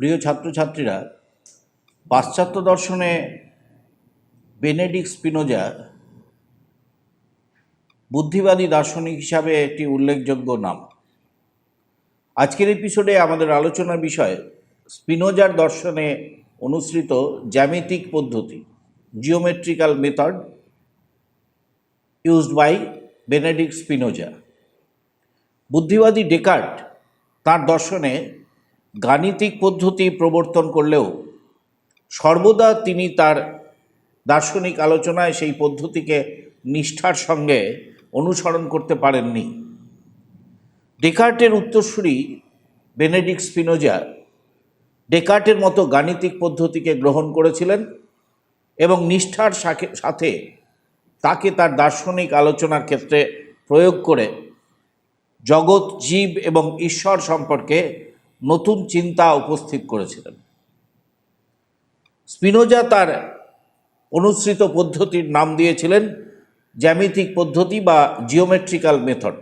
প্রিয় ছাত্রছাত্রীরা, পাশ্চাত্য দর্শনে বেনেডিক স্পিনোজা বুদ্ধিবাদী দার্শনিক হিসাবে একটি উল্লেখযোগ্য নাম। আজকের এপিসোডে আমাদের আলোচনার বিষয় স্পিনোজার দর্শনে অনুসৃত জ্যামিতিক পদ্ধতি geometrical method used by Benedict Spinoza বুদ্ধিবাদী Descartes তার দর্শনে গাণিতিক পদ্ধতি প্রবর্তন করলেও সর্বদা তিনি তার দার্শনিক আলোচনায় সেই পদ্ধতিকে নিষ্ঠার সঙ্গে অনুসরণ করতে পারেননি। ডেকার্টের উত্তরসূরি বেনেডিক স্পিনোজা ডেকার্টের মতো গাণিতিক পদ্ধতিকে গ্রহণ করেছিলেন এবং নিষ্ঠার সাথে- সাথে তাকে তার দার্শনিক আলোচনার ক্ষেত্রে প্রয়োগ করে জগৎ, জীব এবং ঈশ্বর সম্পর্কে নতুন চিন্তা উপস্থিত করেছিলেন। স্পিনোজা তার অনুসৃত পদ্ধতির নাম দিয়েছিলেন জ্যামিতিক পদ্ধতি বা জিওমেট্রিক্যাল মেথড।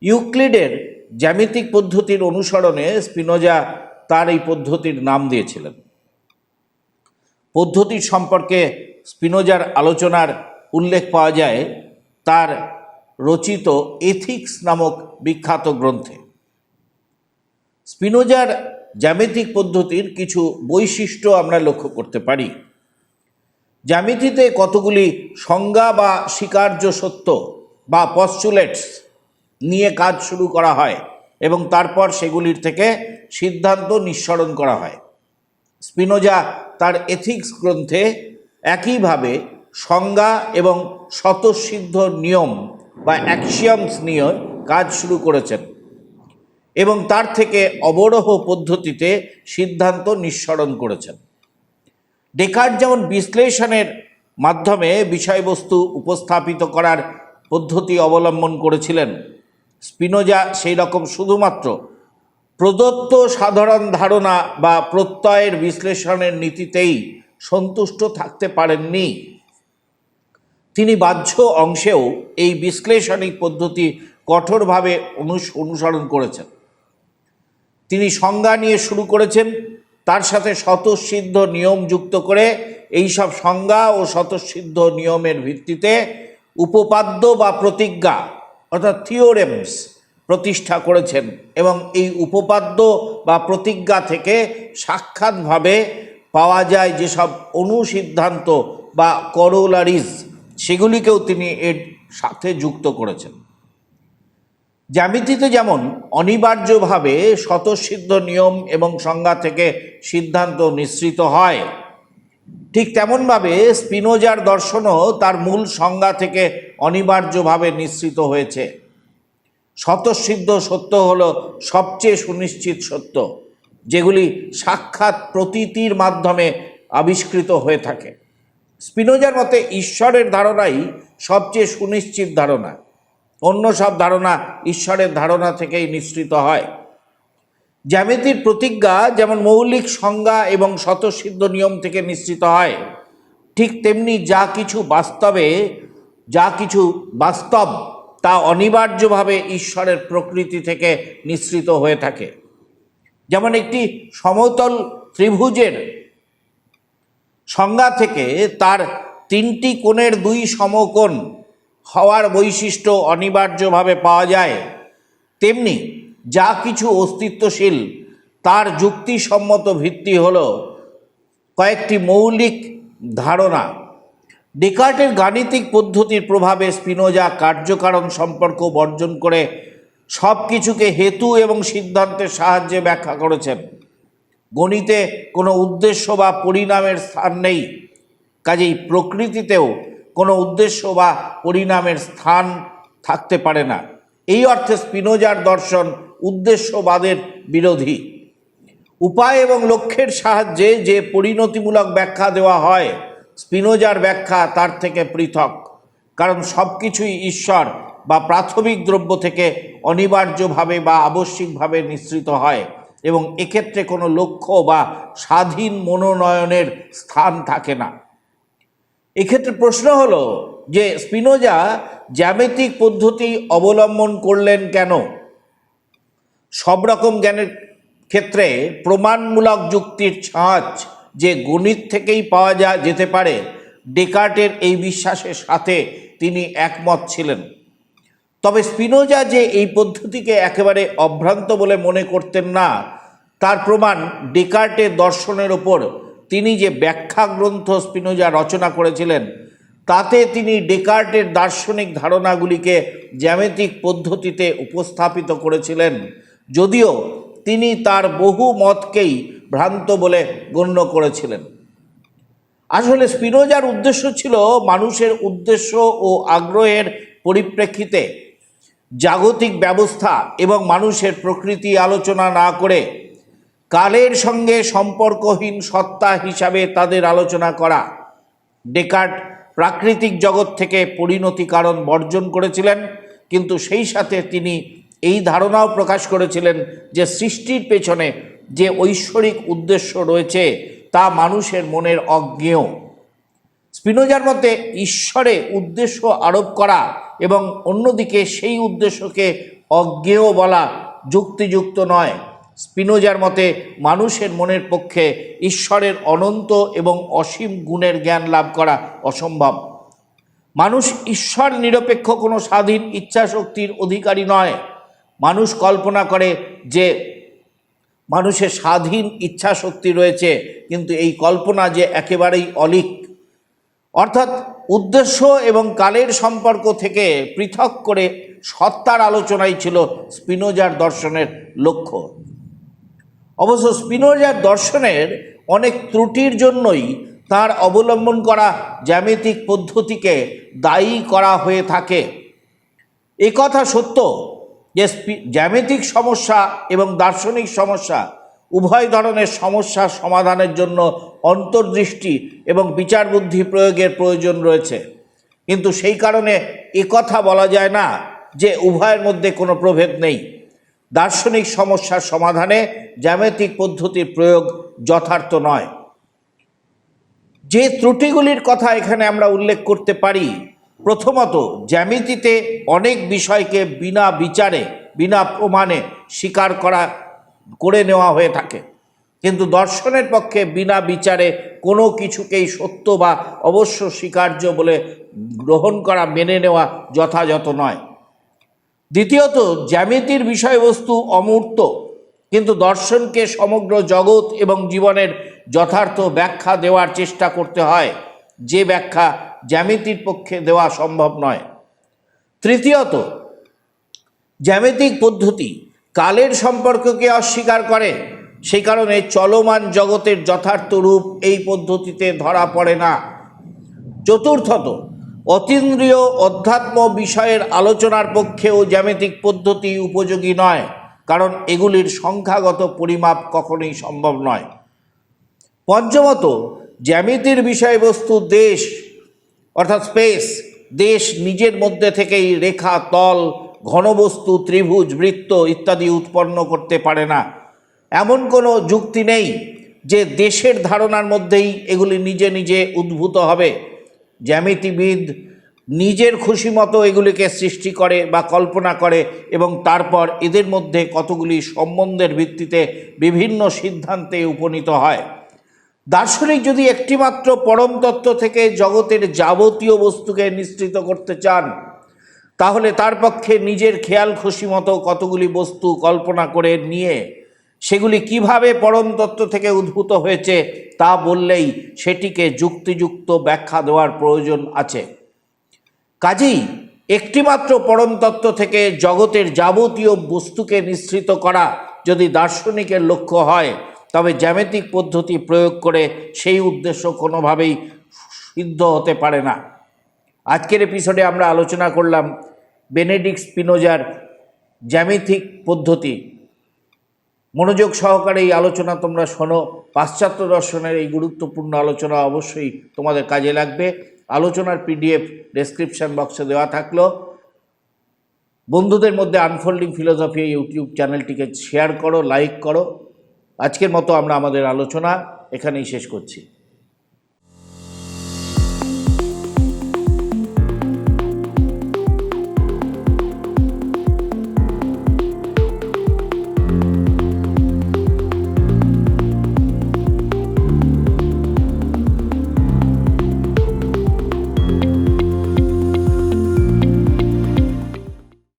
ইউক্লিডের জ্যামিতিক পদ্ধতির অনুসরণে স্পিনোজা তার এই পদ্ধতির নাম দিয়েছিলেন। পদ্ধতির সম্পর্কে স্পিনোজার আলোচনার উল্লেখ পাওয়া যায় তার রচিত এথিক্স নামক বিখ্যাত গ্রন্থে। স্পিনোজার জ্যামিতিক পদ্ধতির কিছু বৈশিষ্ট্য আমরা লক্ষ্য করতে পারি। জ্যামিতিতে কতগুলি সংজ্ঞা বা স্বীকার্য সত্য বা পস্চুলেটস নিয়ে কাজ শুরু করা হয় এবং তারপর সেগুলির থেকে সিদ্ধান্ত নিঃসরণ করা হয়। স্পিনোজা তার এথিক্স গ্রন্থে একইভাবে সংজ্ঞা এবং স্বতঃসিদ্ধ নিয়ম বা অ্যাক্সিয়ামস নিয়ে কাজ শুরু করেছেন। এবং তার থেকে অবরোহ পদ্ধতিতে সিদ্ধান্ত নিঃসরণ করেছেন। ডেকার্ট যেমন বিশ্লেষণের মাধ্যমে বিষয়বস্তু উপস্থাপিত করার পদ্ধতি অবলম্বন করেছিলেন, স্পিনোজা সেই রকম শুধুমাত্র। প্রদত্ত সাধারণ ধারণা বা প্রত্যয়ের বিশ্লেষণের নীতিতেই সন্তুষ্ট থাকতে পারেননি। তিনি বাহ্য অংশেও এই বিশ্লেষণিক পদ্ধতি কঠোরভাবে অনুস- অনুসরণ করেছেন। তিনি সংজ্ঞা নিয়ে শুরু করেছেন, তার সাথে স্বতঃসিদ্ধ নিয়ম যুক্ত করে এই সব সংজ্ঞা ও স্বতঃসিদ্ধ নিয়মের ভিত্তিতে উপপাদ্য বা প্রতিজ্ঞা অর্থাৎ থিওরেমস প্রতিষ্ঠা করেছেন এবং এই উপপাদ্য বা প্রতিজ্ঞা থেকে সাক্ষাৎভাবে পাওয়া যায় যেসব অনুসিদ্ধান্ত বা করোলারিজ সেগুলিকেও তিনি এর সাথে যুক্ত করেছেন। জ্যামিতিতে যেমন অনিবার্যভাবে স্বতঃসিদ্ধ নিয়ম এবং সংজ্ঞা থেকে সিদ্ধান্ত নিঃসৃত হয়, ঠিক তেমনভাবে স্পিনোজার দর্শনও তার মূল সংজ্ঞা থেকে অনিবার্যভাবে নিঃসৃত হয়েছে। স্বতঃসিদ্ধ সত্য হল সবচেয়ে সুনিশ্চিত সত্য, যেগুলি সাক্ষাৎ প্রতীতির মাধ্যমে আবিষ্কৃত হয়ে থাকে। স্পিনোজার মতে ঈশ্বরের ধারণাই সবচেয়ে সুনিশ্চিত ধারণা। অন্য সব ধারণা ঈশ্বরের ধারণা থেকেই নিঃসৃত হয়। জ্যামিতির প্রতিজ্ঞা যেমন মৌলিক সংজ্ঞা এবং স্বতঃসিদ্ধ নিয়ম থেকে নিশ্চিত হয়, ঠিক তেমনি যা কিছু বাস্তবে, যা কিছু বাস্তব, তা অনিবার্যভাবে ঈশ্বরের প্রকৃতি থেকে নিঃসৃত হয়ে থাকে। যেমন একটি সমতল ত্রিভুজের সংজ্ঞা থেকে তার তিনটি কোণের দুই সমকোণ হওয়ার বৈশিষ্ট্য অনিবার্যভাবে পাওয়া যায়। তেমনি যা কিছু অস্তিত্বশীল, তার যুক্তিসম্মত ভিত্তি হল কয়েকটি মৌলিক ধারণা। ডেকার্টের গাণিতিক পদ্ধতির প্রভাবে স্পিনোজা কার্যকারণ সম্পর্ক বর্জন করে সব কিছুকে হেতু এবং সিদ্ধান্তের সাহায্যে ব্যাখ্যা করেছেন। গণিতে কোনো উদ্দেশ্য বা পরিণামের স্থান নেই। কাজেই প্রকৃতিতেও কোনো উদ্দেশ্য বা পরিণামের স্থান থাকতে পারে না। এই অর্থে স্পিনোজার দর্শন উদ্দেশ্যবাদের বিরোধী। উপায় এবং লক্ষ্যের সাহায্যে যে পরিণতিমূলক ব্যাখ্যা দেওয়া হয়, স্পিনোজার ব্যাখ্যা তার থেকে পৃথক। কারণ সব কিছুই ঈশ্বর বা প্রাথমিক দ্রব্য থেকে অনিবার্যভাবে বা আবশ্যিকভাবে নিঃসৃত হয়। এবং এক্ষেত্রে কোনো লক্ষ্য বা স্বাধীন মনোনয়নের স্থান থাকে না। এক্ষেত্রে প্রশ্ন হলো যে স্পিনোজা জ্যামিতিক পদ্ধতি অবলম্বন করলেন কেন? সব রকম জ্ঞানের ক্ষেত্রে প্রমাণমূলক যুক্তির ছাঁচ যে গণিত থেকেই পাওয়া যা, যেতে পারে, ডেকার্টের এই বিশ্বাসের সাথে তিনি একমত ছিলেন। তবে স্পিনোজা যে এই পদ্ধতিকে একেবারে অভ্রান্ত বলে মনে করতেন না, তার প্রমাণ ডেকার্টের দর্শনের ওপর। তিনি যে ব্যাখ্যা গ্রন্থ স্পিনোজা রচনা করেছিলেন, তাতে তিনি ডেকার্টের দার্শনিক ধারণাগুলিকে জ্যামিতিক পদ্ধতিতে উপস্থাপিত করেছিলেন। যদিও তিনি তার বহু মতকেই ভ্রান্ত বলে গণ্য করেছিলেন। আসলে স্পিনোজার উদ্দেশ্য ছিল মানুষের উদ্দেশ্য ও আগ্রহের পরিপ্রেক্ষিতে জাগতিক ব্যবস্থা এবং মানুষের প্রকৃতি আলোচনা না করে কালের সঙ্গে সম্পর্কহীন সত্তা হিসাবে তাদের আলোচনা করা। ডেকার্ট প্রাকৃতিক জগৎ থেকে পরিণতি কারণ বর্জন করেছিলেন, কিন্তু সেই সাথে তিনি এই ধারণাও প্রকাশ করেছিলেন যে সৃষ্টির পেছনে যে ঐশ্বরিক উদ্দেশ্য রয়েছে তা মানুষের মনের অজ্ঞেয়। স্পিনোজার মতে, ঈশ্বরে উদ্দেশ্য আরোপ করা এবং অন্যদিকে সেই উদ্দেশ্যকে অজ্ঞেয় বলা যুক্তিযুক্ত নয়। স্পিনোজার মতে, মানুষের মনের পক্ষে ঈশ্বরের অনন্ত এবং অসীম গুণের জ্ঞান লাভ করা অসম্ভব। মানুষ ঈশ্বর নিরপেক্ষ কোনো স্বাধীন ইচ্ছাশক্তির অধিকারী নয়। মানুষ কল্পনা করে যে মানুষের স্বাধীন ইচ্ছাশক্তি রয়েছে, কিন্তু এই কল্পনা যে একেবারেই অলিক অর্থাৎ উদ্দেশ্য এবং কালের সম্পর্ক থেকে পৃথক করে সত্তার আলোচনাই ছিল স্পিনোজার দর্শনের লক্ষ্য। অবশ্য স্পিনোজার দর্শনের অনেক ত্রুটির জন্যই তার অবলম্বন করা জ্যামিতিক পদ্ধতিকে দায়ী করা হয়ে থাকে। কথা সত্য যে জ্যামিতিক সমস্যা এবং দার্শনিক সমস্যা উভয় ধরনের সমস্যার সমাধানের জন্য অন্তর্দৃষ্টি এবং বিচার বুদ্ধি প্রয়োগের প্রয়োজন রয়েছে। কিন্তু সেই কারণে কথা বলা যায় না যে উভয়ের মধ্যে কোনো প্রভেদ নেই। দার্শনিক সমস্যার সমাধানে জ্যামিতিক পদ্ধতির প্রয়োগ যথার্থ নয়। যে ত্রুটিগুলির কথা এখানে আমরা উল্লেখ করতে পারি, প্রথমত জ্যামিতিতে অনেক বিষয়কে বিনা বিচারে, বিনা প্রমাণে স্বীকার করা করে নেওয়া হয়ে থাকে। কিন্তু দর্শনের পক্ষে বিনা বিচারে কোনো কিছুকেই সত্য বা অবশ্য স্বীকার্য বলে গ্রহণ করা, মেনে নেওয়া যথাযথ নয়। দ্বিতীয়ত, জ্যামিতির বিষয়বস্তু অমূর্ত, কিন্তু দর্শনকে সমগ্র জগৎ এবং জীবনের যথার্থ ব্যাখ্যা দেওয়ার চেষ্টা করতে হয়। যে ব্যাখ্যা জ্যামিতির পক্ষে দেওয়া সম্ভব নয়। তৃতীয়ত, জ্যামিতিক পদ্ধতি কালের সম্পর্ককে অস্বীকার করে। সেই কারণে চলমান জগতের যথার্থ রূপ এই পদ্ধতিতে ধরা পড়ে না। চতুর্থত, অতীন্দ্রিয় অধ্যাত্ম বিষয়ের আলোচনার পক্ষেও জ্যামিতিক পদ্ধতি উপযোগী নয়, কারণ এগুলির সংখ্যাগত পরিমাপ কখনোই সম্ভব নয়। পঞ্চমত, জ্যামিতির বিষয়বস্তু দেশ, অর্থাৎ স্পেস, দেশ নিজের মধ্যে থেকেই রেখা, তল ঘনবস্তু, ত্রিভুজ, বৃত্ত ইত্যাদি উৎপন্ন করতে পারে না। এমন কোনো যুক্তি নেই যে দেশের ধারণার মধ্যেই এগুলি নিজে নিজে উদ্ভূত হবে। জ্যামিতিবিদ নিজের খুশি মতো এগুলিকে সৃষ্টি করে বা কল্পনা করে এবং তারপর এদের মধ্যে কতগুলি সম্বন্ধের ভিত্তিতে বিভিন্ন সিদ্ধান্তে উপনীত হয়। দার্শনিক যদি একটিমাত্র পরম তত্ত্ব থেকে জগতের যাবতীয় বস্তুকে নিশ্চিত করতে চান তাহলে তার পক্ষে নিজের খেয়াল খুশি মতো কতগুলি বস্তু কল্পনা করে নিয়ে সেগুলি কীভাবে পরম তত্ত্ব থেকে উদ্ভূত হয়েছে তা বললেই সেটিকে যুক্তিযুক্ত ব্যাখ্যা দেওয়ার প্রয়োজন আছে। কাজেই একটিমাত্র পরম তত্ত্ব থেকে জগতের যাবতীয় বস্তুকে নিঃসৃত করা যদি দার্শনিকের লক্ষ্য হয়, তবে জ্যামিতিক পদ্ধতি প্রয়োগ করে সেই উদ্দেশ্য কোনোভাবেই সিদ্ধ হতে পারে না। আজকের এপিসোডে আমরা আলোচনা করলাম বেনেডিক্ট স্পিনোজার জ্যামিতিক পদ্ধতি। মনোযোগ সহকারে এই আলোচনা তোমরা শোনো। পাশ্চাত্য দর্শনের এই গুরুত্বপূর্ণ আলোচনা অবশ্যই তোমাদের কাজে লাগবে। আলোচনার পিডিএফ ডেসক্রিপশন বক্সে দেওয়া থাকল। বন্ধুদের মধ্যে আনফোল্ডিং ফিলোসফি ইউটিউব চ্যানেলটিকে শেয়ার করো, লাইক করো। আজকের মতো আমরা আমাদের আলোচনা এখানেই শেষ করছি।